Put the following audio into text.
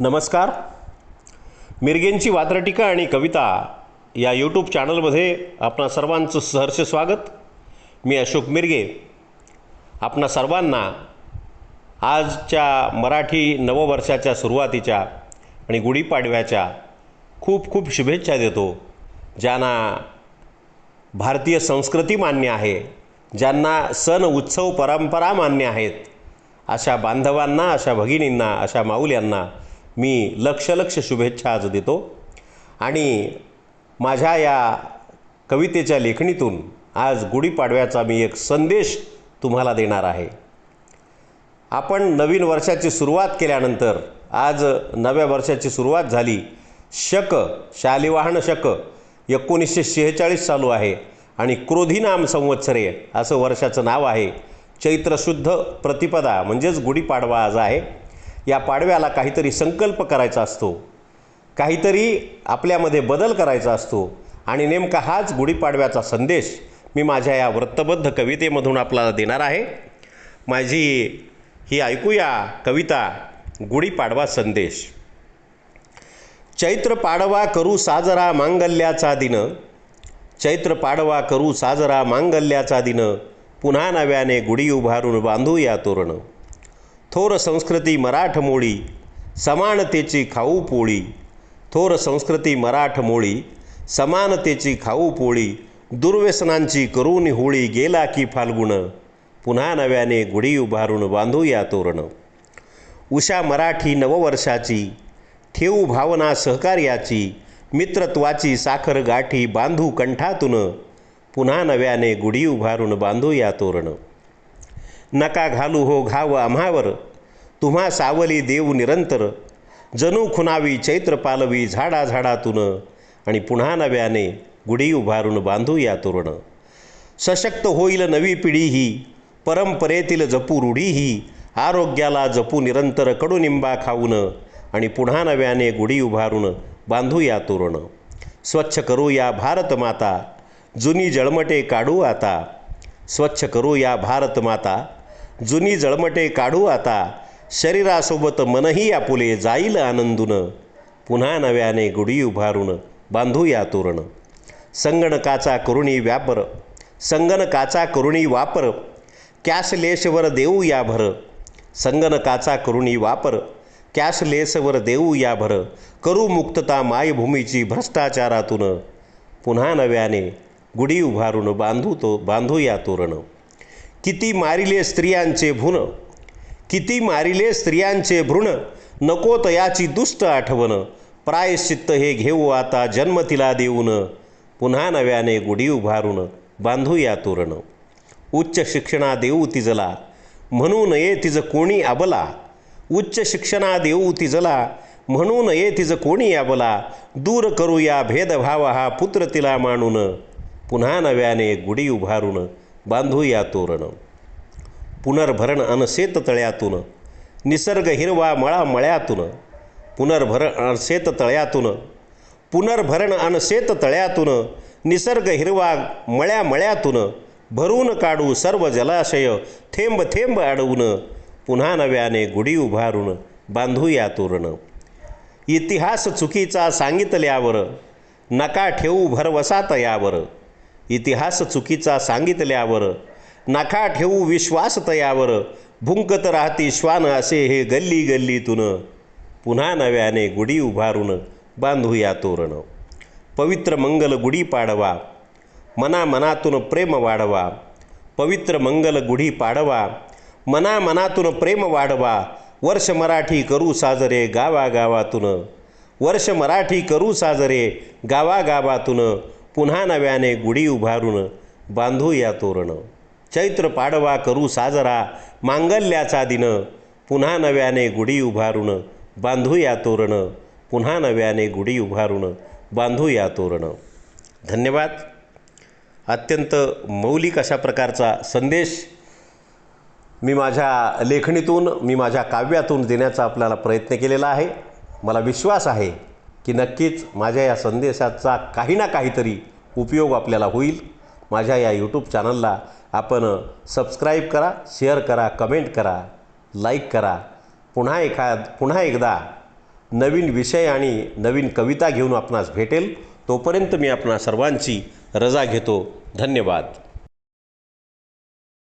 नमस्कार. मिरगेंची वात्रटिका आणि कविता या यूट्यूब चॅनलमध्ये आपणा सर्वांचं सहर्ष स्वागत. मी अशोक मिरगे. आपणा सर्वांना आजच्या मराठी नववर्षाच्या सुरुवातीच्या आणि गुढीपाडव्याच्या खूप खूप शुभेच्छा देतो ज्यांना भारतीय संस्कृती मान्य आहे ज्यांना सण उत्सव परंपरा मान्य आहेत अशा बांधवांना अशा भगिनींना अशा माऊल्यांना मी लक्ष लक्ष शुभेच्छा आज देतो. आणि माझ्या या कवितेच्या लेखणीतून आज गुढीपाडव्याचा मी एक संदेश तुम्हाला देणार आहे. आपण नवीन वर्षाची सुरुवात केल्यानंतर आज नव्या वर्षाची सुरुवात झाली. शक शालिवाहन शक एकोणीसशे शेहेचाळीस चालू आहे आणि क्रोधीनाम संवत्सरे असं वर्षाचं नाव आहे. चैत्रशुद्ध प्रतिपदा म्हणजेच गुढीपाडवा आज आहे. या पाडव्याला काहीतरी संकल्प करायचा असतो. काहीतरी आपल्यामध्ये बदल करायचा असतो. आणि नेमका हाच गुढीपाडव्याचा संदेश मी माझ्या या वृत्तबद्ध कवितेमधून आपल्याला देणार आहे. माझी ही ऐकूया कविता गुढीपाडवा संदेश. चैत्र पाडवा करू साजरा मांगल्याचा दिन. चैत्र पाडवा करू साजरा मांगल्याचा दिन. पुन्हा नव्याने गुढी उभारून बांधूया तोरणं. तोरण थोर संस्कृती मराठमोळी समानतेची खाऊ पोळी. थोर संस्कृती मराठमोळी समानतेची खाऊ पोळी. दुर्व्यसनांची करून होळी गेला की फाल्गुण. पुन्हा नव्याने गुढी उभारून बांधू या तोरण. उषा मराठी नववर्षाची ठेवू भावना सहकार्याची मित्रत्वाची साखर गाठी बांधू कंठातून. पुन्हा नव्याने गुढी उभारून बांधू या तोरण. नका घालू हो घाव आम्हावर. तुम्हा सावली देऊ निरंतर. जणू खुनावी चैत्र पालवी झाडा झाडातून आणि पुन्हा नव्याने गुढी उभारून बांधू या तोरण. सशक्त होईल नवी पिढी ही परंपरेतील जपू रूढी ही आरोग्याला जपू निरंतर कडुनिंबा खाऊन. आणि पुन्हा नव्याने गुढी उभारून बांधू या तोरण. स्वच्छ करू या भारत माता. जुनी जळमटे काढू आता. स्वच्छ करू या भारत माता. जुनी जळमटे काढू आता. शरीरासोबत मनही आपुले जाईल आनंदून. पुन्हा नव्याने गुढी उभारून बांधू या तोरण. संगणकाचा करुणी व्यापर संगणकाचा करुणी वापर कॅशलेसवर देऊ या भर. संगणकाचा करुणी वापर कॅशलेसवर देऊ या भर. करू मुक्तता मायभूमीची भ्रष्टाचारातून. पुन्हा नव्याने गुढी उभारून बांधू तो बांधू या तोरण. किती मारिले स्त्रियांचे भ्रूण किती मारिले स्त्रियांचे भ्रूण? नको तयाची दुष्ट आठवण. प्रायश्चित्त हे घेऊ आता जन्म तिला देऊन. पुन्हा नव्याने गुढी उभारून बांधूया तोरण. उच्च शिक्षणा देऊ तिजला. म्हणू नये तिज कोणी आबला उच्च शिक्षणा देऊ तिजला. म्हणू नये तिज कोणी आबला दूर करूया भेदभाव हा पुत्र तिला मानून. पुन्हा नव्याने गुढी उभारून. बांधू या तोरण. पुनर्भरण अनशेत तळ्यातून. निसर्ग हिरवा मळा मळ्यातून. पुनर्भरण अनशेत तळ्यातून. पुनर्भरण अनशेत तळ्यातून. निसर्ग हिरवा मळ्या मळ्यातून. भरून काढू सर्व जलाशय थेंब थेंब अडवून. पुन्हा नव्याने गुढी उभारून बांधू या तोरण. इतिहास चुकीचा सांगितल्यावर नका ठेवू भरवसात यावर. इतिहास चुकीचा सांगितल्यावर नका ठेवू विश्वास तयावर भुंकत राहती श्वान असे हे गल्ली गल्लीतून. पुन्हा नव्याने गुढी उभारून बांधूया तोरण. पवित्र मंगल गुढी पाडवा. मना मनातून प्रेम वाढवा. पवित्र मंगल गुढी पाडवा. मना मनातून प्रेम वाढवा. वर्ष मराठी करू साजरे गावागावातून. वर्ष मराठी करू साजरे गावागावातून. पुन्हा नव्याने गुढी उभारून बांधू या तोरण. चैत्र पाडवा करू साजरा मांगल्याचा दिन. पुन्हा नव्याने गुढी उभारून बांधू या तोरण. पुन्हा नव्याने गुढी उभारून बांधू या तोरण. धन्यवाद. अत्यंत मौलिक अशा प्रकारचा संदेश मी माझ्या लेखणीतून मी माझ्या काव्यातून देण्याचा आपल्याला प्रयत्न केलेला आहे. मला विश्वास आहे की नक्कीच माझ्या या संदेशाचा काही ना काहीतरी उपयोग आपल्याला होईल. माझ्या या यूट्यूब चॅनलला आपण सबस्क्राईब करा शेअर करा कमेंट करा लाईक करा. पुन्हा एखाद पुन्हा एकदा नवीन विषय आणि नवीन कविता घेऊन आपणास भेटेल. तोपर्यंत मी आपणा सर्वांची रजा घेतो. धन्यवाद.